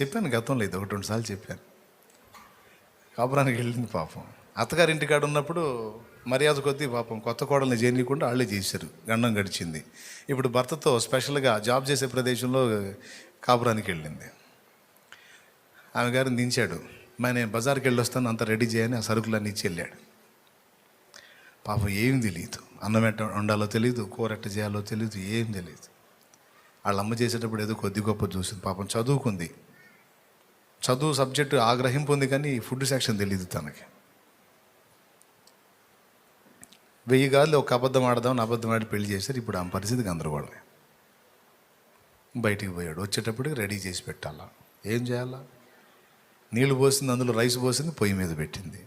చెప్పాను గతంలో ఇది ఒకటి రెండు సార్లు చెప్పాను. కాపురానికి వెళ్ళింది పాపం. అత్తగారి ఇంటికాడ ఉన్నప్పుడు మర్యాద కొద్దీ పాపం కొత్త కోడల్ని చేయనీయకుండా వాళ్ళే చేశారు. గండం గడిచింది. ఇప్పుడు భర్తతో స్పెషల్గా జాబ్ చేసే ప్రదేశంలో కాపురానికి వెళ్ళింది. ఆమె గారిని దించాడు. మా నేను బజార్కి వెళ్ళి వస్తాను అంత రెడీ చేయని ఆ సరుకులన్నీ ఇచ్చి వెళ్ళాడు. పాపం ఏం తెలియదు అన్నం ఎట్ట వండాలో తెలియదు కూర ఎట్ట చేయాలో తెలియదు ఏం తెలియదు వాళ్ళ అమ్మ చేసేటప్పుడు ఏదో కొద్ది గొప్ప చూసింది. పాపం చదువుకుంది. చదువు సబ్జెక్టు ఆగ్రహింపు ఉంది కానీ ఫుడ్ సెక్షన్ తెలియదు తనకి. వెయ్యి గాలి ఒక అబద్ధం ఆడదాం అబద్ధం ఆడి పెళ్ళి చేశారు. ఇప్పుడు ఆ పరిస్థితి గందరగోళమే. బయటికి పోయాడు. వచ్చేటప్పటికి రెడీ చేసి పెట్టాలా. ఏం చేయాలా? నీళ్ళు పోసింది అందులో రైస్ పోసింది పొయ్యి మీద పెట్టింది.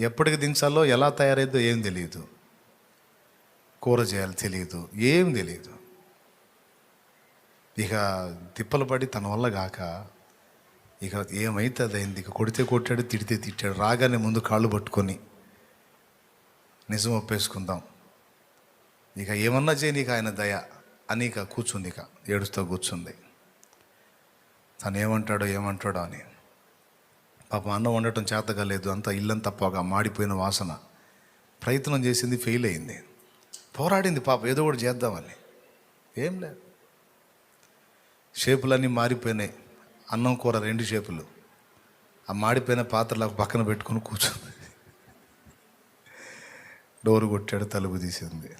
ఎప్పటికి దించాలో ఎలా తయారైద్దో ఏం తెలియదు కూర చేయాలి తెలియదు ఏం తెలియదు ఇక తిప్పలు పడి తన వల్ల కాక ఇక ఏమైతే అయింది ఇక కొడితే కొట్టాడు తిడితే తిట్టాడు రాగానే ముందు కాళ్ళు పట్టుకొని నిజం ఒప్పేసుకుందాం. ఇక ఏమన్నా చేయని ఇక ఆయన దయ అని ఇక కూర్చుంది ఇక ఏడుస్తూ కూర్చుంది. తను ఏమంటాడో ఏమంటాడో అని. పాపం అన్నం వండటం చేతగలేదు అంతా ఇల్లంతా పొగ మాడిపోయిన వాసన. ప్రయత్నం చేసింది ఫెయిల్ అయింది. పోరాడింది పాప ఏదో ఒకటి చేద్దామని. ఏం లేదు. షేపులన్నీ మారిపోయినాయి. అన్నం కూర రెండు షేపులు. ఆ మాడిపోయిన పాత్రలకు పక్కన పెట్టుకొని కూర్చుంది. డోరు కొట్టాడు తలుపు తీసింది.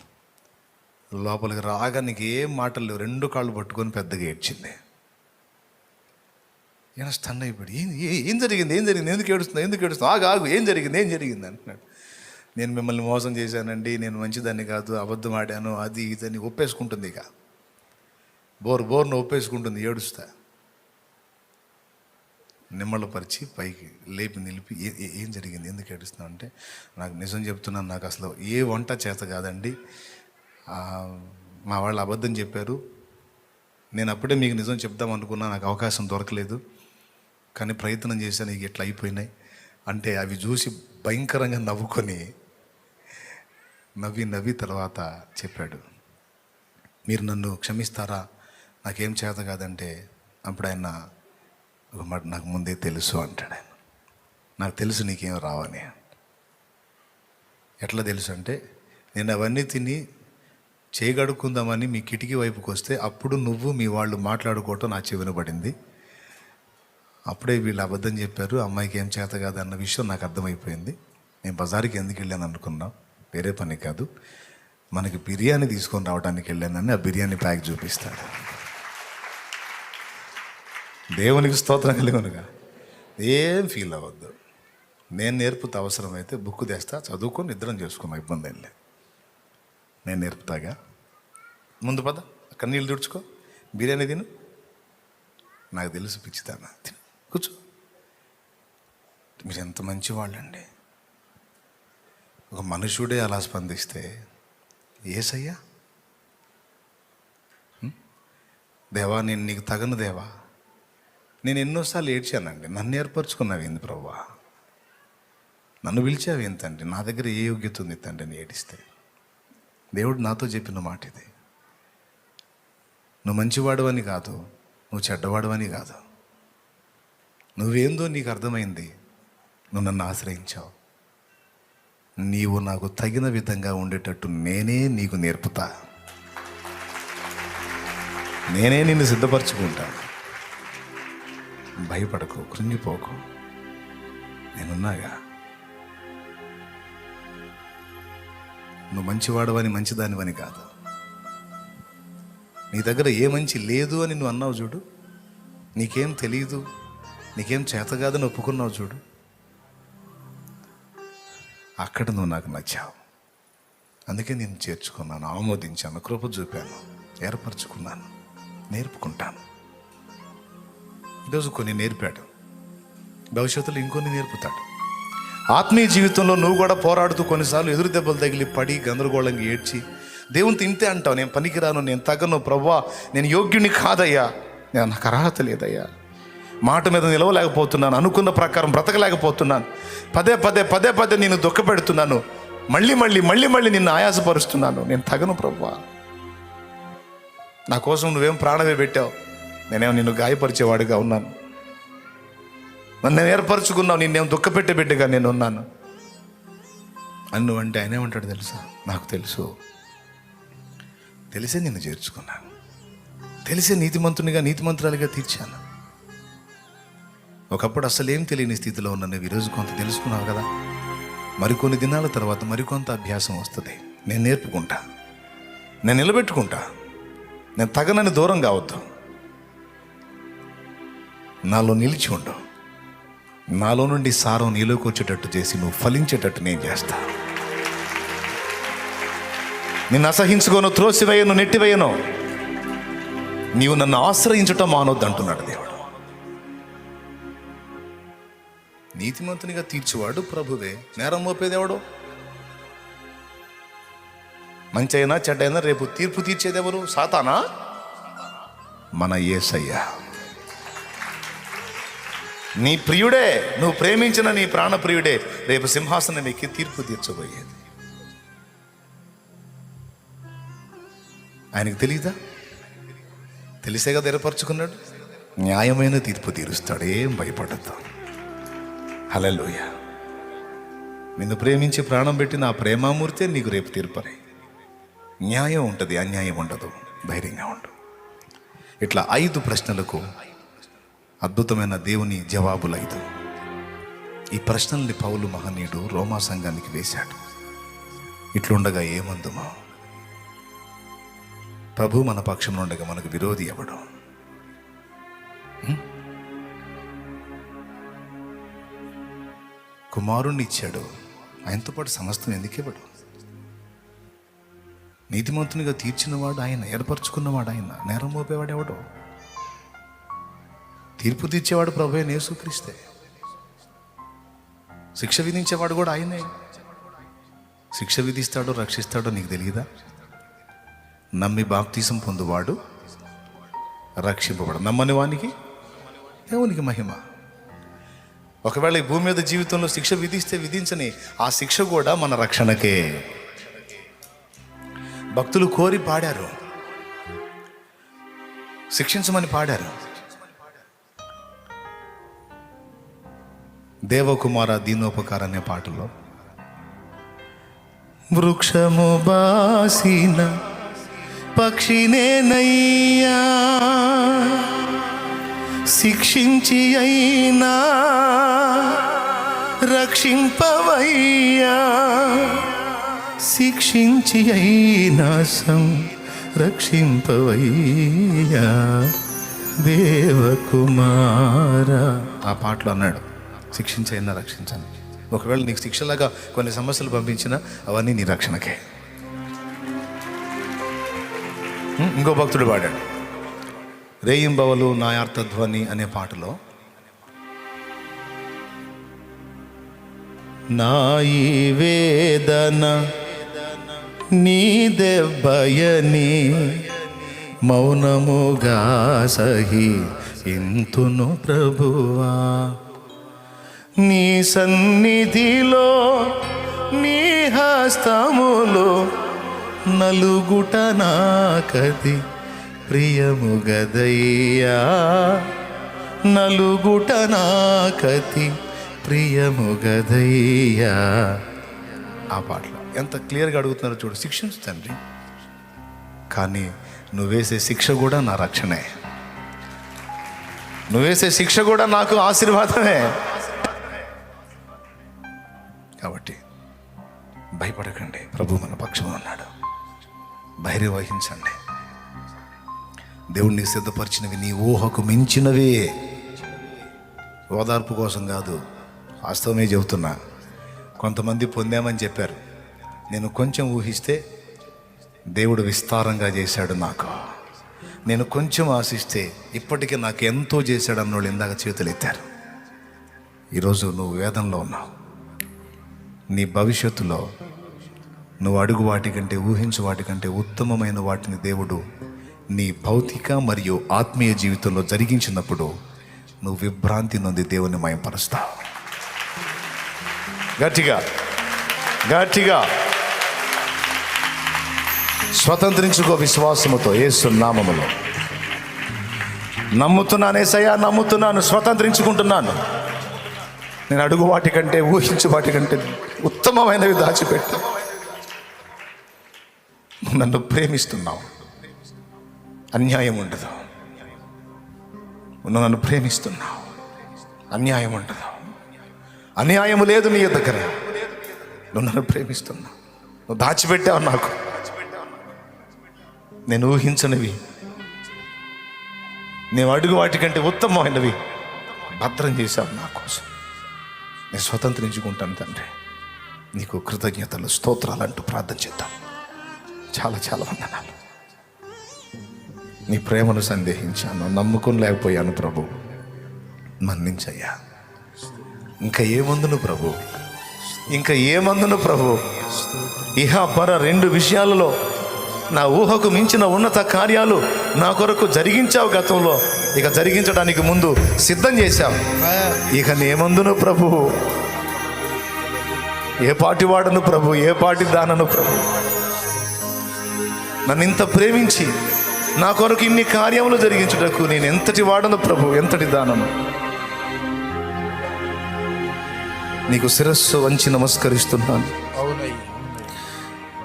లోపలికి రాగా నీకు ఏం మాటలు లేవు. రెండు కాళ్ళు పట్టుకొని పెద్దగా ఏడ్చింది. ఈయన స్టన్ అయిపోయాడు. ఏం ఏం జరిగింది? ఏం జరిగింది? ఎందుకు ఏడుస్తుంది ఎందుకు ఏడుస్తుంది ఆగు ఆగు. ఏం జరిగింది? ఏం జరిగింది? అంటున్నాడు. నేను మిమ్మల్ని మోసం చేశానండి. నేను మంచిదాన్ని కాదు. అబద్ధం ఆడాను. అది ఇదని ఒప్పేసుకుంటుంది ఇక. బోర్ బోర్ను ఒప్పేసుకుంటుంది ఏడుస్తా. నిమ్మలపరిచి పైకి లేపి నిలిపి ఏ ఏం జరిగింది ఎందుకు ఏడుస్తున్నావు అంటే నాకు నిజం చెప్తున్నాను నాకు అసలు ఏ వంట చేత కాదండి. మా వాళ్ళు అబద్ధం చెప్పారు. నేను అప్పుడే మీకు నిజం చెప్దాం అనుకున్నా నాకు అవకాశం దొరకలేదు. కానీ ప్రయత్నం చేశాను ఇక ఇట్లా అయిపోయినాయి. అంటే అవి చూసి భయంకరంగా నవ్వుకొని నవ్వి నవ్వి తర్వాత చెప్పాడు. మీరు నన్ను క్షమిస్తారా? నాకేం చేత కాదంటే అప్పుడు ఆయన ఒక మాట నాకు ముందే తెలుసు అంటాడు ఆయన. నాకు తెలుసు నీకేం రావని. ఎట్లా తెలుసు అంటే నేను అవన్నీ తిని చేయగడుక్కుందామని మీ కిటికీ వైపుకి వస్తే అప్పుడు నువ్వు మీ వాళ్ళు మాట్లాడుకోవటం నా చెవిన పడింది. అప్పుడే వీళ్ళు అబద్ధం చెప్పారు అమ్మాయికి ఏం చేత కాదు అన్న విషయం నాకు అర్థమైపోయింది. నేను బజార్కి ఎందుకు వెళ్ళాను అనుకున్నాం వేరే పని కాదు. మనకి బిర్యానీ తీసుకొని రావడానికి వెళ్ళానని ఆ బిర్యానీ ప్యాక్ చూపిస్తాడు. దేవునికి స్తోత్రం కలిగనుగా. ఏం ఫీల్ అవ్వద్దు. నేను నేర్పుతా అవసరమైతే బుక్ తెస్తా చదువుకొని నిద్రం చేసుకున్నా ఇబ్బంది ఏం లేదు. నేను నేర్పుతాగా. ముందు పద నీళ్ళు తుడుచుకో బిర్యానీ తిను. నాకు తెలుసు పిచ్చితానా. తిను కూర్చో. మీరు ఎంత మంచి వాళ్ళండి ఒక మనుషుడే అలా స్పందిస్తే ఏసయ్యా? దేవా నేను నీకు తగను దేవా? నేను ఎన్నోసార్లు ఏడ్చానండి. నన్ను ఏర్పరచుకున్నావు ఏంది ప్రభా నన్ను పిలిచావు ఏం తండ్రి? నా దగ్గర ఏ యోగ్యత ఉంది తండ్రి అని ఏడిస్తే? దేవుడు నాతో చెప్పిన మాట ఇది. నువ్వు మంచివాడవని కాదు నువ్వు చెడ్డవాడవని కాదు. నువ్వేందో నీకు అర్థమైంది. నువ్వు నన్ను ఆశ్రయించావు. నీవు నాకు తగిన విధంగా ఉండేటట్టు నేనే నీకు నేర్పుతా. నేనే నిన్ను సిద్ధపరచుకుంటాను భయపడకు కృంగిపోకు. నేనున్నాగా. నువ్వు మంచివాడవని మంచిదానివని కాదు. నీ దగ్గర ఏ మంచి లేదు అని నువ్వు అన్నావు చూడు. నీకేం తెలియదు నీకేం చేత కాదని ఒప్పుకున్నావు చూడు. అక్కడ నువ్వు నాకు నచ్చావు. అందుకే నేను చేర్చుకున్నాను ఆమోదించాను కృప చూపాను ఏర్పరచుకున్నాను నేర్పుకుంటాను. ఈరోజు కొన్ని నేర్పాడు. భవిష్యత్తులో ఇంకొన్ని నేర్పుతాడు. ఆత్మీయ జీవితంలో నువ్వు కూడా పోరాడుతూ కొన్నిసార్లు ఎదురు దెబ్బలు తగిలి పడి గందరగోళంగా ఏడ్చి దేవుని తింటే అంటావు నేను పనికిరాను నేను తగను ప్రవ్వా నేను యోగ్యుని కాదయ్యా నేను నాకు అర్హత లేదయ్యా. మాట మీద నిలవలేకపోతున్నాను అనుకున్న ప్రకారం బ్రతకలేకపోతున్నాను. పదే పదే పదే పదే నేను దుఃఖపెడుతున్నాను. మళ్ళీ మళ్ళీ మళ్ళీ మళ్ళీ నిన్ను ఆయాసపరుస్తున్నాను. నేను తగను ప్రవ్వా. నా కోసం నువ్వేం ప్రాణమే పెట్టావు. నేనేమో నిన్ను గాయపరిచేవాడిగా ఉన్నాను. నన్ను ఏర్పరచుకున్నావు నిన్నేం దుఃఖపెట్టే బిడ్డగా నేను ఉన్నాను. అన్ను అంటే ఆయన ఏమంటాడు తెలుసా? నాకు తెలుసు. తెలిసే నిన్ను చేర్చుకున్నాను. తెలిసే నీతిమంతునిగా నీతిమంతురాలిగా తీర్చాను. ఒకప్పుడు అసలు ఏం తెలియని స్థితిలో ఉన్న నువ్వు ఈరోజు కొంత తెలుసుకున్నావు కదా? మరికొన్ని దినాల తర్వాత మరికొంత అభ్యాసం వస్తుంది. నేను నేర్పుకుంటా. నేను నిలబెట్టుకుంటా. నేను తగనని దూరం కావద్దు నాలో నిలిచి ఉండు. నాలో నుండి సారం నీలోకి వచ్చేటట్టు చేసి నువ్వు ఫలించేటట్టు నేను చేస్తా. నిన్ను అసహించుకోను త్రోసివేయను నెట్టివేయను. నీవు నన్ను ఆశ్రయించటం మానొద్దు అంటున్నాడు దేవుడు. నీతిమంతునిగా తీర్చువాడు ప్రభువే. నేరం మోపేదేవాడు మంచి అయినా చెడ్డైనా రేపు తీర్పు తీర్చేదెవరు? సాతానా? మన ఏసయ్యా. నీ ప్రియుడే నువ్వు ప్రేమించిన నీ ప్రాణ ప్రియుడే రేపు సింహాసనం ఎక్కి తీర్పు తీర్చబోయేది. ఆయనకు తెలియదా తెలిసే కదా ఏర్పరచుకున్నాడు? న్యాయమైన తీర్పు తీరుస్తాడు ఏం భయపడద్దు. హలలోయ నిన్ను ప్రేమించి ప్రాణం పెట్టిన ఆ ప్రేమామూర్తే నీకు రేపు తీర్పరే. న్యాయం ఉంటుంది అన్యాయం ఉండదు. ధైర్యంగా ఉండు. ఇట్లా ఐదు ప్రశ్నలకు అద్భుతమైన దేవుని జవాబులైదు. ఈ ప్రశ్నల్ని పౌలు మహనీయుడు రోమా సంఘానికి వేశాడు. ఇట్లుండగా ఏమందుమా? ప్రభు మన పక్షంలో ఉండగా మనకు విరోధి ఎవడు? కుమారుణ్ణి ఇచ్చాడు. ఆయనతో పాటు సమస్తం ఎందుకు ఇవ్వడు? నీతిమంతునిగా తీర్చినవాడు ఆయన ఏర్పరచుకున్నవాడు ఆయన నేరం మోపేవాడు ఎవడో తీర్పు తీర్చేవాడు ప్రభు యేసుక్రీస్తే. శిక్ష విధించేవాడు కూడా ఆయనే. శిక్ష విధిస్తాడో రక్షిస్తాడో నీకు తెలియదా? నమ్మి బాప్తీసం పొందువాడు రక్షింపబడు. నమ్మని వానికి దేవునికి మహిమ. ఒకవేళ ఈ భూమి మీద జీవితంలో శిక్ష విధిస్తే విధించని ఆ శిక్ష కూడా మన రక్షణకే. భక్తులు కోరి పాడారు. శిక్షించమని పాడారు. దేవకుమార దీనోపకార అనే పాటలో వృక్షము బాసిన పక్షినేనయ్యా శిక్షించి అయినా రక్షింపవయ్యా. శిక్షించి అయినా సం రక్షింపవయ్యా దేవకుమార ఆ పాటలో అన్నాడు శిక్షించైనా రక్షించండి. ఒకవేళ నీకు శిక్షలాగా కొన్ని సమస్యలు పంపించినా అవన్నీ నీ రక్షణకే. ఇంకో భక్తుడు పాడాడు. రేయింబవలు నాయార్థధ్వని అనే పాటలో నా ఈ వేదన నీ దెబ్బయని మౌనముగా సహి ఇంతును ప్రభువా. నీ సన్నిధిలో నీ హస్తములో నలుగుట నాకది ప్రియము గదయ్యా. నలుగుట నాకతి ప్రియము గదయ్యా. ఆ పాటలో ఎంత క్లియర్గా అడుగుతున్నారో చూడు. శిక్షించు తండ్రి. కానీ నువ్వేసే శిక్ష కూడా నా రక్షణే. నువ్వేసే శిక్ష కూడా నాకు ఆశీర్వాదమే. కాబట్టి భయపడకండి. ప్రభు మన పక్షంలో ఉన్నాడు. ధైర్యం వహించండి. దేవుణ్ణి సిద్ధపరిచినవి నీ ఊహకు మించినవే. ఓదార్పు కోసం కాదు వాస్తవమే చెబుతున్నా. కొంతమంది పొందామని చెప్పారు. నేను కొంచెం ఊహిస్తే దేవుడు విస్తారంగా చేశాడు నాకు. నేను కొంచెం ఆశిస్తే ఇప్పటికీ నాకు ఎంతో చేశాడు అన్నోళ్ళు ఇందాక చేతులు ఎత్తారు ఈరోజు నువ్వు వేదంలో ఉన్నావు. నీ భవిష్యత్తులో నువ్వు అడుగు వాటికంటే ఊహించు వాటికంటే ఉత్తమమైన వాటిని దేవుడు నీ భౌతిక మరియు ఆత్మీయ జీవితంలో జరిగించినప్పుడు నువ్వు విభ్రాంతి నుండి దేవుని మయంపరుస్తావు. గట్టిగా గట్టిగా. స్వతంత్రించుకో విశ్వాసముతో ఏసు నామములో. నమ్ముతున్నాను నమ్ముతున్నాను స్వతంత్రించుకుంటున్నాను. నేను అడుగు వాటి కంటే ఊహించు వాటి కంటే ఉత్తమమైనవి దాచిపెట్టు. నన్ను ప్రేమిస్తున్నావు. అన్యాయం ఉండదు. నువ్వు నన్ను ప్రేమిస్తున్నావు. అన్యాయం ఉండదు. అన్యాయం లేదు నీ దగ్గర. నువ్వు నన్ను ప్రేమిస్తున్నావు. నువ్వు దాచిపెట్టావు నాకు. నేను ఊహించనివి. నేను అడుగు వాటికంటే ఉత్తమమైనవి. భద్రం చేశావు నా కోసం. నేను స్వతంత్రించుకుంటాను తండ్రి. నీకు కృతజ్ఞతలు స్తోత్రాలు అంటూ ప్రార్థన చేద్దాం. చాలా చాలా వందనాలు. నీ ప్రేమను సందేహించాను నమ్ముకుని లేకపోయాను ప్రభు. మన్నించయ్యా. ఇంకా ఏమందును ప్రభు? ఇంకా ఏమందును ప్రభు? ఇహ పర రెండు విషయాలలో నా ఊహకు మించిన ఉన్నత కార్యాలు నా కొరకు జరిగించావు గతంలో. ఇక జరిగించడానికి ముందు సిద్ధం చేశావు ఇక నేమందును ప్రభు. ఏ పాటి వాడను ప్రభు ఏ పాటి దానను ప్రభు. నన్ను ఇంత ప్రేమించి నా కొరకు ఇన్ని కార్యములు జరిగించుటకు నేను ఎంతటి వాడను ప్రభు ఎంతటి దానను. నీకు శిరస్సు వంచి నమస్కరిస్తున్నాను.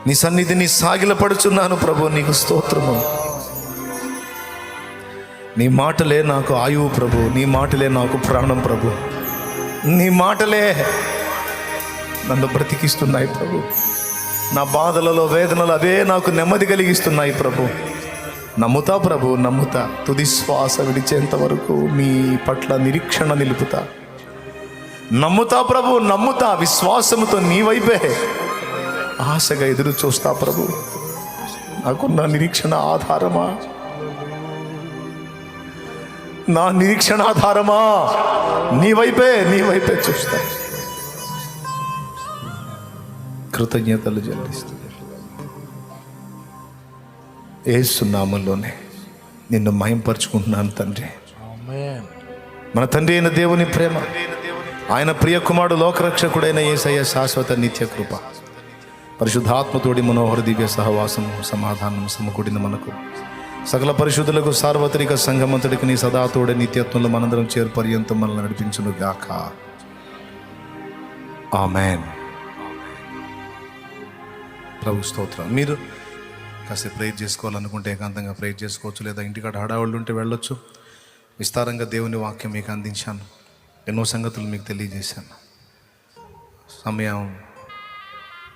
నీ సన్నిధిని సాగిలపడుచున్నాను ప్రభు నీకు స్తోత్రము. నీ మాటలే నాకు ఆయువు ప్రభు. నీ మాటలే నాకు ప్రాణం ప్రభు. నీ మాటలే నన్ను బ్రతికిస్తున్నాయి ప్రభు. నా బాధలలో వేదనలు అవే నాకు నెమ్మది కలిగిస్తున్నాయి ప్రభు. నమ్ముతా ప్రభు నమ్ముతా. తుది శ్వాస విడిచేంత వరకు నీ పట్ల నిరీక్షణ నిలుపుతా. నమ్ముతా ప్రభు నమ్ముతా. విశ్వాసముతో నీ వైపే ఆశగా ఎదురు చూస్తా ప్రభు. నాకున్న నిరీక్షణ ఆధారమా? నా నిరీక్షణ ఆధారమా నీ వైపే నీ వైపే చూస్తా. కృతజ్ఞతలు చెల్లిస్తూ ఏసునామంలోనే నిన్ను మయంపరుచుకుంటున్నాను తండ్రి. మన తండ్రి అయిన దేవుని ప్రేమ ఆయన ప్రియ కుమారుడు లోకరక్షకుడైన యేసయ్య శాశ్వత నిత్య కృప. పరిశుద్ధాత్మతోడి మనోహర దివ్య సహవాసము సమాధానం సమకూడిన మనకు. సకల పరిశుద్ధులకు సార్వత్రిక సంఘమంతుడికి నీ సదాతోడే నిత్యత్వంలో మనందరం చేరు పర్యంతం మనల్ని నడిపించును గాక ఆమెన్. ప్రభు స్తోత్రం. మీరు కాసేపు ప్రేర్ చేసుకోవాలనుకుంటే ఏకాంతంగా ప్రేర్ చేసుకోవచ్చు లేదా ఇంటికాడ హడావుళ్ళు ఉంటే వెళ్ళొచ్చు. విస్తారంగా దేవుని వాక్యం మీకు అందించాను. ఎన్నో సంగతులు మీకు తెలియజేశాను. సమయం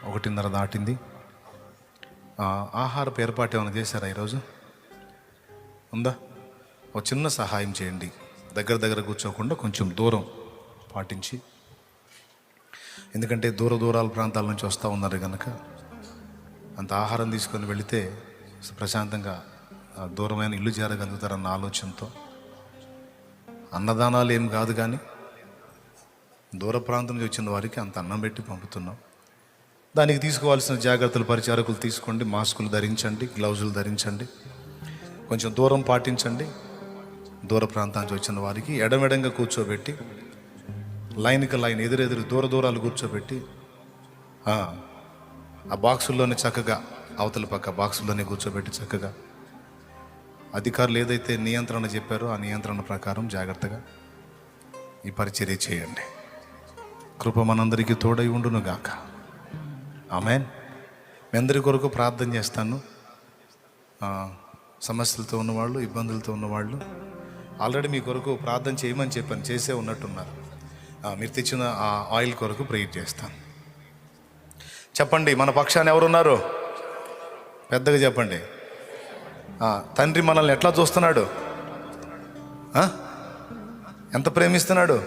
ఒకటిన్నర దాటింది. ఆహారపు ఏర్పాటు ఏమైనా చేశారా ఈరోజు? ఉందా? ఒక చిన్న సహాయం చేయండి. దగ్గర దగ్గర కూర్చోకుండా కొంచెం దూరం పాటించి. ఎందుకంటే దూర దూరాల ప్రాంతాల నుంచి వస్తూ ఉన్నారు కనుక అంత ఆహారం తీసుకొని వెళితే ప్రశాంతంగా దూరమైన ఇల్లు చేరగలుగుతారన్న ఆలోచనతో. అన్నదానాలు ఏం కాదు కానీ దూర ప్రాంతం నుంచి వచ్చిన వారికి అంత అన్నం పెట్టి పంపుతున్నాం. దానికి తీసుకోవాల్సిన జాగ్రత్తలు పరిచారకులు తీసుకోండి మాస్కులు ధరించండి గ్లౌజులు ధరించండి. కొంచెం దూరం పాటించండి. దూర ప్రాంతానికి వచ్చిన వారికి ఎడమెడంగా కూర్చోబెట్టి లైన్కి లైన్ ఎదురెదురు దూర దూరాలు కూర్చోబెట్టి ఆ, బాక్సుల్లోనే చక్కగా అవతల పక్క బాక్సుల్లోనే కూర్చోబెట్టి చక్కగా. అధికారులు ఏదైతే నియంత్రణ చెప్పారో ఆ నియంత్రణ ప్రకారం జాగ్రత్తగా ఈ పరిచర్య చేయండి. కృప మనందరికీ తోడై ఉండును గాక ఆమెన్. మీ అందరి కొరకు ప్రార్థన చేస్తాను. సమస్యలతో ఉన్నవాళ్ళు ఇబ్బందులతో ఉన్నవాళ్ళు ఆల్రెడీ మీ కొరకు ప్రార్థన చేయమని చెప్పాను చేసే ఉన్నట్టున్నారు. మీరు తెచ్చిన ఆ ఆయిల్ కొరకు ప్రేయర్ చేస్తాను. చెప్పండి మన పక్షాన్ని ఎవరున్నారు? పెద్దగా చెప్పండి. తండ్రి మనల్ని ఎట్లా చూస్తున్నాడు? ఎంత ప్రేమిస్తున్నాడు?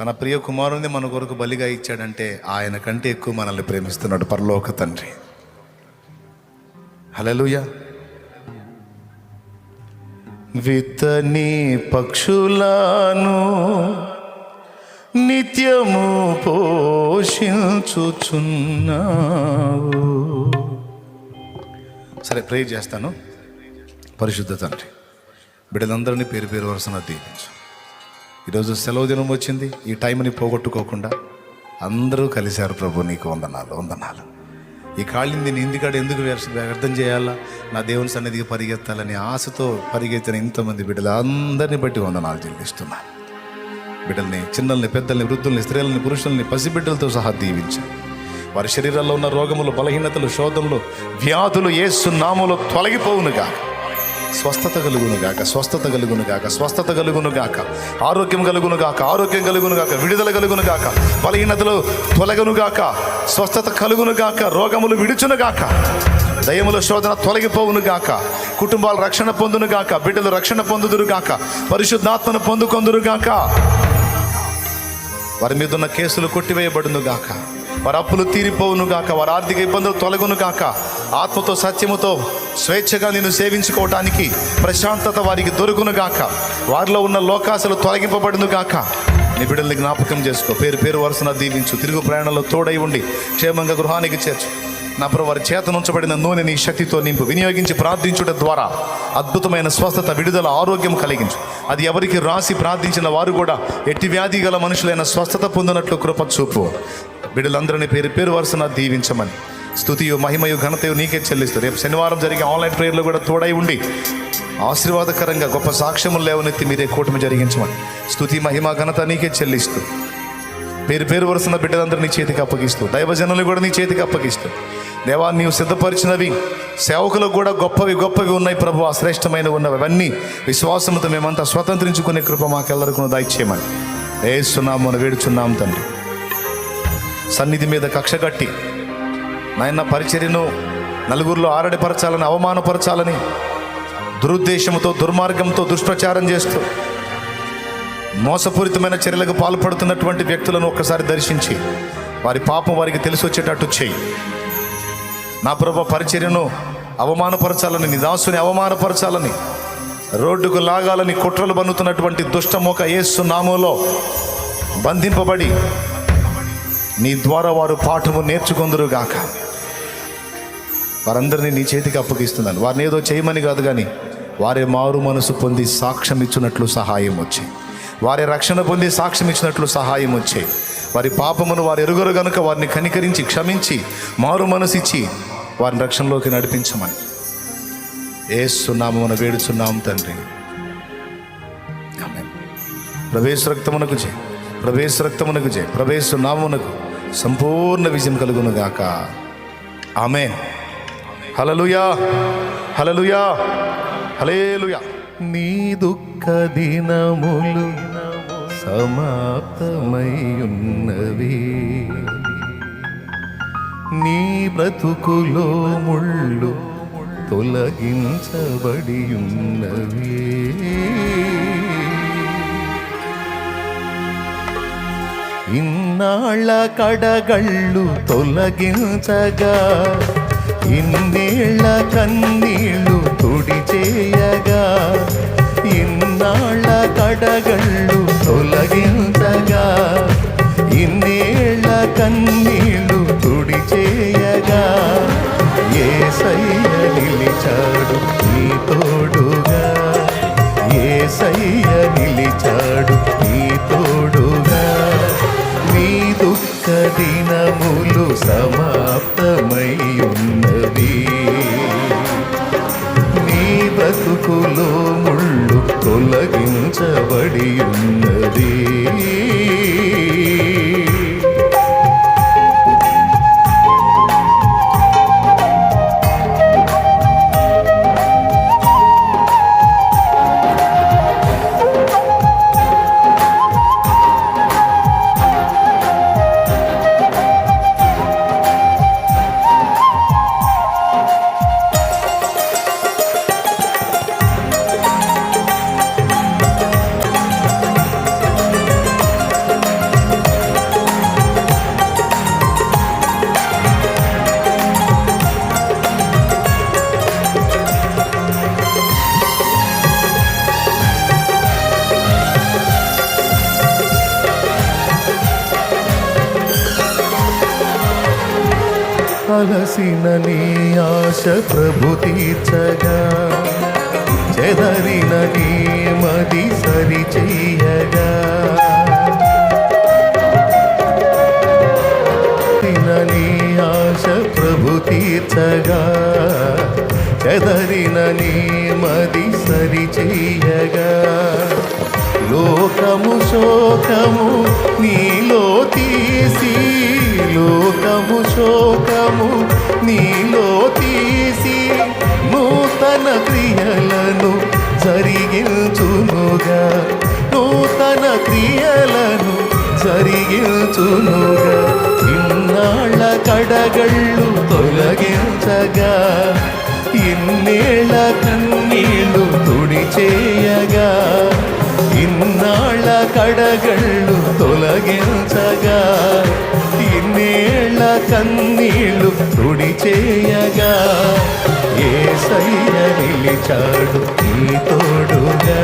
తన ప్రియ కుమారుని మన కొరకు బలిగా ఇచ్చాడంటే ఆయన కంటే ఎక్కువ మనల్ని ప్రేమిస్తున్నాడు పరలోక తండ్రి. హలలుయ విత్తని పక్షులను నిత్యము పోషించుచున్నావు. సరే ప్రే చేస్తాను. పరిశుద్ధ తండ్రి బిడ్డలందరినీ పేరు పేరు వరుసన దీవించు. ఈరోజు సెలవు దినం వచ్చింది. ఈ టైంని పోగొట్టుకోకుండా అందరూ కలిశారు ప్రభు నీకు వందనాలు వందనాలు. ఈ కాళ్ళని నేను ఇంటికాడ ఎందుకు వ్యర్థ- వ్యర్థం చేయాలా? నా దేవుని సన్నిధికి పరిగెత్తాలని ఆశతో పరిగెత్తిన ఇంతమంది బిడ్డలు అందరిని బట్టి వందనాలు చెల్లిస్తున్నాను బిడ్డల్ని చిన్నల్ని పెద్దల్ని వృద్ధుల్ని స్త్రీలని పురుషుల్ని పసిబిడ్డలతో సహా దీవించాను వారి శరీరాల్లో ఉన్న రోగములు బలహీనతలు శోధనలు వ్యాధులు ఏసు నామములో తొలగిపోవునుగా స్వస్థత కలుగును గాక స్వస్థత కలుగును గాక స్వస్థత కలుగును గాక. ఆరోగ్యం కలుగును గాక ఆరోగ్యం కలుగును గాక విడుదల కలుగును గాక. బలహీనతలు తొలగను గాక స్వస్థత కలుగును గాక రోగములు విడుచును గాక. దయముల శోధన తొలగిపోవును గాక. కుటుంబాలు రక్షణ పొందును గాక బిడ్డలు రక్షణ పొందుదురు గాక. పరిశుద్ధాత్మను పొందుకొందురు గాక. వారి మీద ఉన్న కేసులు కొట్టివేయబడును గాక. వారి అప్పులు తీరిపోవును గాక వారి ఆర్థిక ఇబ్బందులు తొలగును గాక. ఆత్మతో సత్యముతో స్వేచ్ఛగా నిన్ను సేవించుకోవటానికి ప్రశాంతత వారికి దొరుకును గాక. వారిలో ఉన్న లోకాశలు తొలగింపబడును గాక. నీ బిడ్డల్ని జ్ఞాపకం చేసుకో. పేరు పేరు వరుసన దీవించు. తిరుగు ప్రయాణంలో తోడై ఉండి క్షేమంగా గృహానికి చేర్చు. నా ప్రభు వారి చేతనుంచబడిన నూనె నీ శక్తితో నింపు. వినియోగించి ప్రార్థించుట ద్వారా అద్భుతమైన స్వస్థత విడుదల ఆరోగ్యం కలిగించు. అది ఎవరికి రాసి ప్రార్థించిన వారు కూడా ఎట్టి వ్యాధి గల మనుషులైన స్వస్థత పొందినట్లు కృప చూపు. బిడ్డలందరినీ పేరు పేరు వరుసన దీవించమని. స్థుతియు మహిమయు ఘనతయు నీకే చెల్లిస్తూ. రేపు శనివారం జరిగే ఆన్లైన్ ప్రేయర్లో కూడా తోడై ఉండి ఆశీర్వాదకరంగా గొప్ప సాక్ష్యములు లేవనెత్తి మీరే కూటమి జరిగించమని స్థుతి మహిమ ఘనత నీకే చెల్లిస్తూ. పేరు పేరు వరుసన బిడ్డలందరూ నీ చేతికి అప్పగిస్తూ దైవజనులు కూడా నీ చేతికి అప్పగిస్తూ. దేవా నీవు సిద్ధపరిచినవి సేవకులకు కూడా గొప్పవి గొప్పవి ఉన్నాయి ప్రభు శ్రేష్టమైన ఉన్నవి. అవన్నీ విశ్వాసంతో మేమంతా స్వతంత్రించుకునే కృప మాకెల్లరికను దయచేయమని. వేస్తున్నాము అని వేడుచున్నాం తండ్రి. సన్నిధి మీద కక్ష కట్టి నాయన పరిచర్యను నలుగురిలో ఆరడిపరచాలని అవమానపరచాలని దురుద్దేశంతో దుర్మార్గంతో దుష్ప్రచారం చేస్తూ మోసపూరితమైన చర్యలకు పాల్పడుతున్నటువంటి వ్యక్తులను ఒక్కసారి దర్శించి వారి పాపం వారికి తెలిసి వచ్చేటట్టు చేయి. నా ప్రభు పరిచర్యను అవమానపరచాలని నిదాసుని అవమానపరచాలని రోడ్డుకు లాగాలని కుట్రలు బన్నుతున్నటువంటి దుష్టమోక యేసు నామంలో బంధింపబడి నీ ద్వారా వారు పాఠము నేర్చుకుందరుగాక. వారందరినీ నీ చేతికి అప్పగిస్తున్నాను. వారిని ఏదో చేయమని కాదు కానీ వారే మారు మనసు పొంది సాక్ష్యం ఇచ్చినట్లు సహాయం వచ్చి. వారి రక్షణ పొంది సాక్ష్యం ఇచ్చినట్లు సహాయం వచ్చే. వారి పాపమును వారు ఎరుగరు గనుక వారిని కనికరించి క్షమించి మారు మనసు ఇచ్చి వారిని రక్షణలోకి నడిపించమని. ఏస్తున్నాము మన వేడుచున్నాము తండ్రి. ప్రవేశ రక్తమునకు జై ప్రవేశ రక్తమునకు జై ప్రవేశ నామునకు సంపూర్ణ విజయం కలుగును గాక. ఆమె హలలుయా హలలుయా హలేలుయా నీ దుఃఖ దినములు సమాప్తమయ్యున్నవి. నీ బ్రతుకులో ముళ్ళు తొలగించబడి ఉన్నవి ఇన్నాళ్ళ కడగళ్ళు తొలగించగా ఇన్నేళ్ళ కన్నీళ్ళు తుడి చేయగా ఇన్నాళ్ళ కడగళ్ళు తొలగించగా ఇన్నేళ్ళ కన్నీళ్ళు తుడి చేయగా ఏ సయ్య నిలిచాడు నీ తోడుగా ఏ సయ్య నిలిచాడు నీ తోడు దుఃఖ దినములు సమాప్తమై ఉన్నవి నీ బతుకులో ముళ్ళు తొలగించబడి ఉన్నది అలసిన నీ ఆశ ప్రభు తీర్చగా చెదరిన నీ మది సరి చెయ్యగా నీ ఆశ ప్రభు తీర్చగా చెదరిన నీ మది సరి చెయ్యగా లోకము శోకము నీలో తీసి లోకము శోకము నీలో తీసి నూతన క్రియలను జరిగించునుగా. నూతన క్రియలను జరిగించునుగా. ఇన్నాళ్ళ కడగళ్ళు తొలగించగా. ఇన్నేళ్ళ కన్నీళ్ళు తుడిచేయగా. ఇన్నాళ్ళ కడగళ్ళు తొలగించగా. కన్నీళ్ళు తుడిచేయగా ఏ సయ్య నిలిచాడు నీ తోడుగా?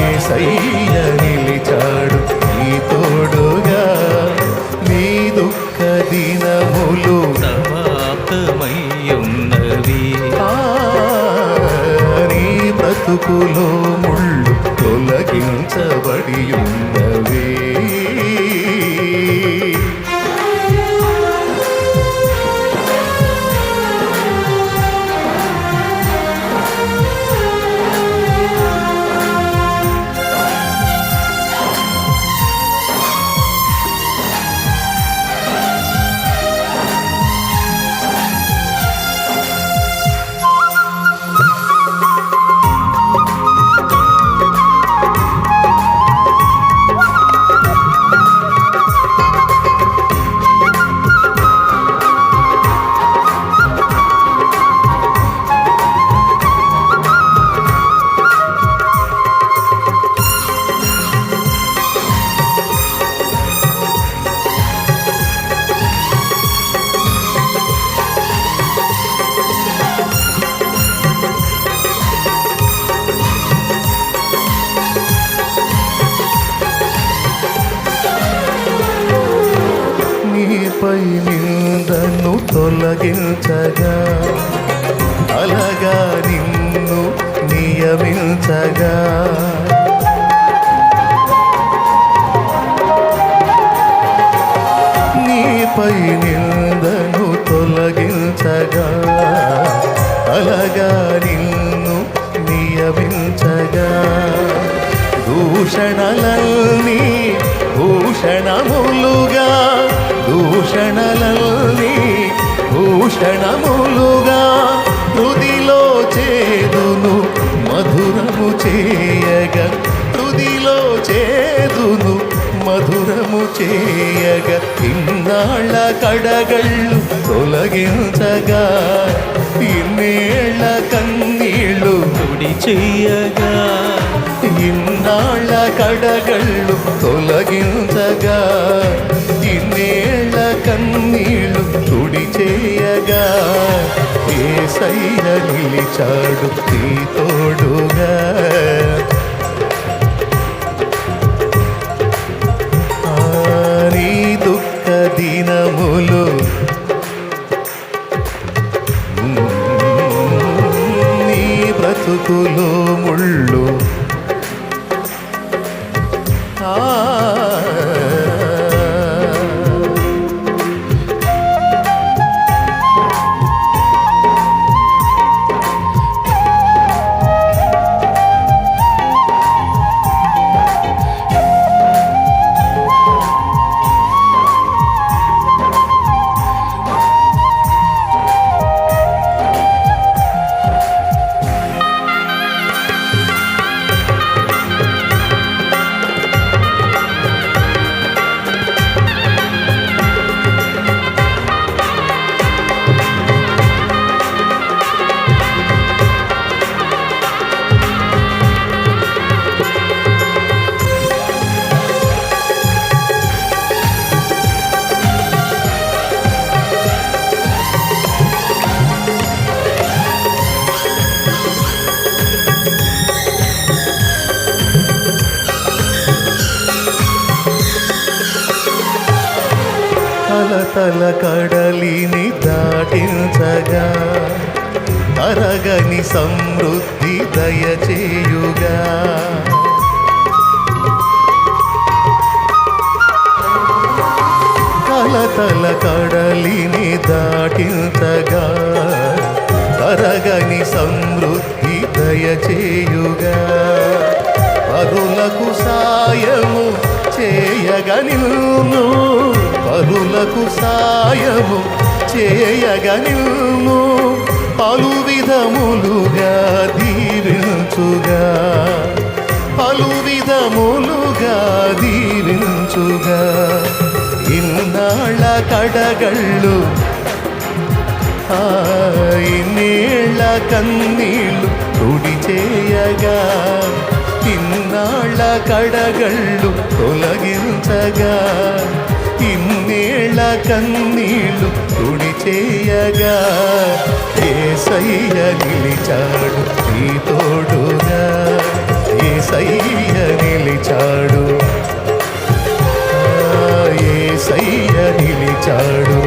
ఏ సయ్య నిలిచాడు నీ తోడుగా? నీ దుఃఖ దినములు సమాప్తమయ్యున్నవి. నీ బ్రతుకులో ముళ్ళు తొలగించబడి ఉన్నవే అలగా నిన్ను నియమించగా. నీపై నిందను తొలగించగా. అలగా నిన్ను నియమించగా. దూషణలన్నీ భూషణములుగా దూషణలన్నీ భూషణములుగా చేయగా తుదిలో చేదును మధురము చేయగ ఇన్నాళ్ళ కడగళ్ళు తొలగించగా ఇన్నేళ్ళ కన్నీళ్ళు నుడి చేయగా ఇన్నాళ్ళ కడగళ్ళు తొలగించగా ఏ నిలిచాడు నీ తోడుగా కలతల కడలిని దాటించగా అరగని సమృద్ధి దయచేయుగా. కలతల కడలిని దాటించగా అరగని సమృద్ధి దయచేయుగా. అరులకు సాయము చేయగా నిన్ను పరులకు సాయము చేయగా నిన్ను పలు విధములుగా దీవించుగా. పలు విధములుగా దీవించుగా. ఇన్నాళ్ళ కడగళ్ళు ఇన్నేళ్ళ కన్నీళ్ళు తుడి చేయగా. ఇన్నాళ్ళ కడగళ్ళు తొలగించగా ఇన్నేళ్ళ కన్నీళ్ళు తుడి చేయగా ఏసయ్య నిలిచాడు నీ తోడుగా ఏసయ్య నిలిచాడు. ఏసయ్య నిలిచాడు.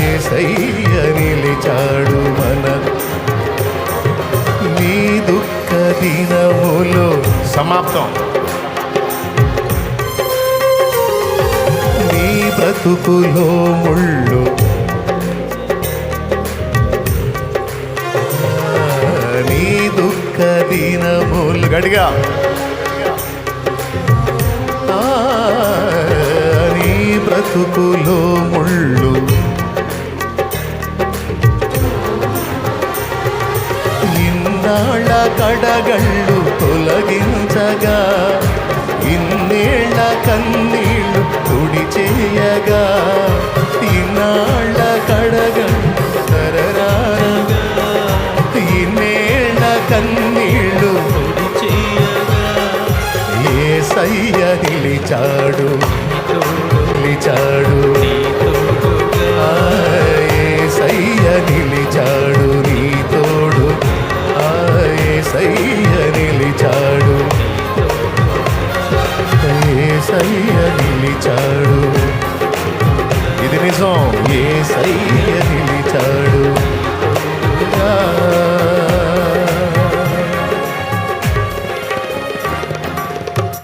ఏసయ్య నిలిచాడు. దినములో. సమాప్తం. నీ బ్రతుకులో ముళ్ళు. నీ దుఃఖ దినములు. గడిగా నీ బ్రతుకులో ముళ్ళు. ఇన్నాళ్ళ కడగళ్ళు తొలగించగా ఇన్నేళ్ళ కన్నీళ్ళు తుడి చేయగా ఇన్నాళ్ళ కడగళ్ళు తరరారగా ఇన్నేళ్ళ కన్నీళ్ళు తుడి ఏ సయ్య నిలిచాడు నిలిచాడు ఏ సయ్య నిలి యేసయ్య నిలిచాడు యేసయ్య నిలిచాడు ఇది నిజం. యేసయ్య నిలిచాడు